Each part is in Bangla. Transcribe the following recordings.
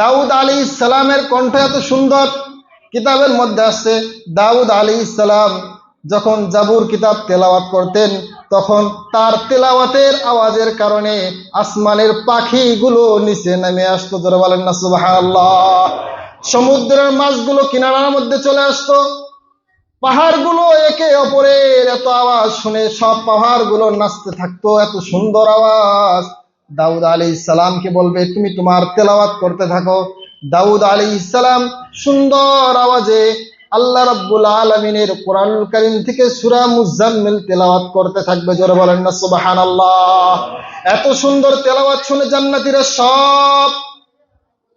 দাউদ আলী ইসালামের কণ্ঠ এত সুন্দর কিতাবের মধ্যে আসছে, দাউদ আলী ইসালাম যখন জাবুর কিতাব তেলাওয়াত করতেন, তখন তার তেলাওয়াতের আওয়াজের কারণে আসমানের পাখিগুলো নিচে নেমে আসতো ধরে বলেন না সুবাহ সমুদ্রের মাছগুলো কিনারার মধ্যে চলে আসতো। পাহাড়গুলো একে অপরের এত আওয়াজ শুনে সব পাহাড়গুলো নাচতে থাকতো, এত সুন্দর আওয়াজ। দাউদ আলী ইসালামকে বলবে, তুমি তোমার তেলাওয়াত করতে থাকো। দাউদ আলী ইসালাম সুন্দর আওয়াজে আল্লাহ রাব্বুল আলমিনের কোরআন করিম থেকে সুরা মুজাম্মিল তেলাওয়াত করতে থাকবে। জোরে বলেন না সুবাহান এত সুন্দর তেলাওয়াত শুনে জান্নাতীরা সব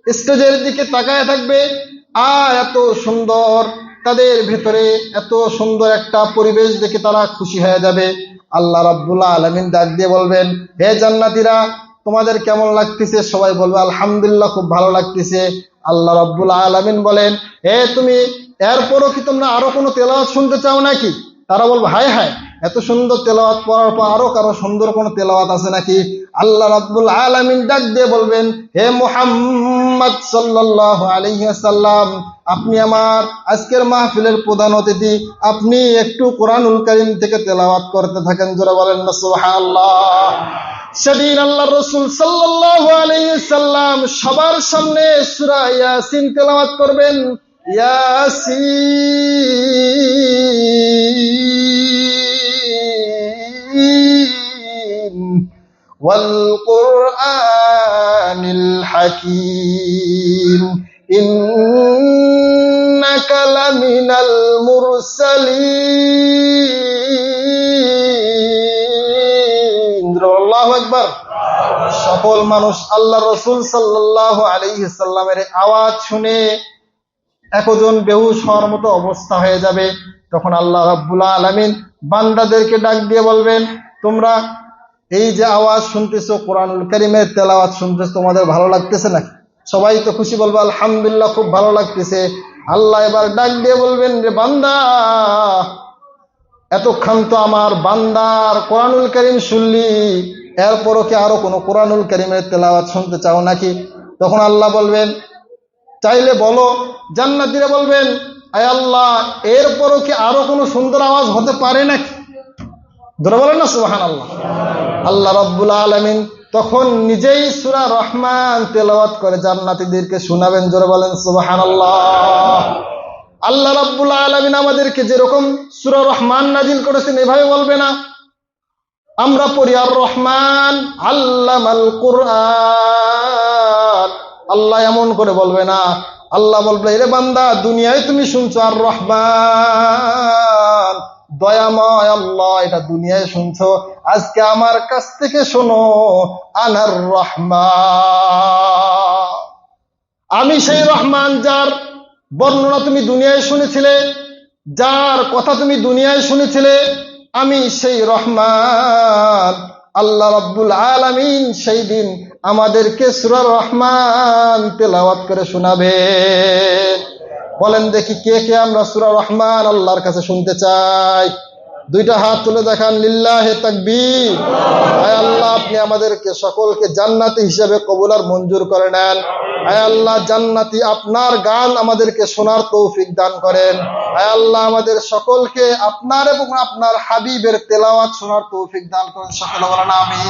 স্টেজের দিকে তাকায় থাকবে আর এত সুন্দর তাদের ভেতরে এত সুন্দর একটা পরিবেশ দেখে তারা খুশি হয়ে যাবে। আল্লাহ রাব্বুল্লাহ আলমিন ডাক দিয়ে বলবেন, হে জান্নাতিরা, তোমাদের কেমন লাগতেছে? সবাই বলবে, আলহামদুলিল্লাহ, খুব ভালো লাগতেছে। আল্লাহ রাবুল্লাহ আলমিন বলেন হে তুমি এরপরও কি তোমরা আরও কোনো তেলাওয়াত শুনতে চাও নাকি? তারা বলব, হায় হায়। এত সুন্দর তেলাওয়াত পড়ার পর আরও কারও সুন্দর কোন তেলাওয়াত আছে নাকি? আল্লাহ রাব্বুল আলামিন ডাক দিয়ে বলবেন, হে মুহাম্মদ সাল্লাল্লাহু আলাইহি সাল্লাম আপনি আমার আজকের মাহফিলের প্রধান অতিথি, আপনি একটু কোরআনুল কারীম থেকে তেলাওয়াত করতে থাকেন। জোরে বলেন না, সুবহানাল্লাহ। সেদিন আল্লাহ রসুল সাল্লাল্লাহু আলাইহি সাল্লাম সবার সামনে সূরা ইয়াসিন তেলাওয়াত করবেন। ইয়াসিন। والقرآن الحكيم إنك لمن المرسلين الله أكبر সকল মানুষ আল্লাহ রসুল সাল্লাহ আলিহাল্লামের আওয়াজ শুনে একজন বেহুশ হওয়ার মতো অবস্থা হয়ে যাবে তখন আল্লাহ রাব্বুল্লাহ আলমিন বান্দাদেরকে ডাক দিয়ে বলবেন তোমরা এই যে আওয়াজ শুনতেছো কোরআনুল করিমের তেলাওয়াজ শুনতেছো, তোমাদের ভালো লাগতেছে নাকি? সবাই তো খুশি বলব, আলহামদুলিল্লাহ, খুব ভালো লাগতেছে। আল্লাহ এবার ডাক দিয়ে বলবেন, রে বান্দা, এতক্ষণ তো আমার বান্দার কোরআনুল করিম শুনলি, এরপরও কি আরও কোনো কোরআনুল করিমের তেলাওয়াত শুনতে চাও নাকি? তখন আল্লাহ বলবেন, চাইলে বলো। জান্নাতিরা বলবেন, আয় আল্লাহ, এরপরও কি আরও কোনো সুন্দর আওয়াজ হতে পারে নাকি? ধরে বলেন না সুবাহান আল্লাহ আল্লাহ রব্বুল আলমিন তখন নিজেই সুরা রহমান তেলাওয়াত করে জান্নাতিদেরকে শোনাবেন, জোরে বলেন সুবাহান আল্লাহ আল্লাহ রব্বুল আলমিন আমাদেরকে যেরকম সুরা রহমান নাজিল করেছেন, এভাবে বলবে না। আমরা পড়ি, আর রহমান আল্লাহ কুরআন। আল্লাহ এমন করে বলবে না। আল্লাহ বলবে রে বান্দা, দুনিয়ায় তুমি শুনছো আর রহমান দয়াময় আল্লাহ, এটা দুনিয়ায় শুনছো। আজকে আমার কাছ থেকে শোনো, আনার রহমান। আমি সেই রহমান যার বর্ণনা তুমি দুনিয়ায় শুনেছিলে, যার কথা তুমি দুনিয়ায় শুনেছিলে, আমি সেই রহমান। আল্লাহ রব্বুল আলমিন সেই দিন আমাদেরকে সুরা রহমান তেলাওয়াত করে শোনাবে। বলেন দেখি কে কে আমরা সুরা রহমান আল্লাহর কাছে শুনতে চাই। দুইটা হাত তুলে দেখান, লিল্লাহে তাকবীর। আয় আল্লাহ, আপনি আমাদেরকে সকলকে জান্নাতি হিসেবে কবুল আর মঞ্জুর করে নেন। আয় আল্লাহ, জান্নাতি আপনার গান আমাদেরকে শোনার তৌফিক দান করেন। আয় আল্লাহ, আমাদের সকলকে আপনার এবং আপনার হাবিবের তেলাওয়াত শোনার তৌফিক দান করেন। সকল বলেন আমি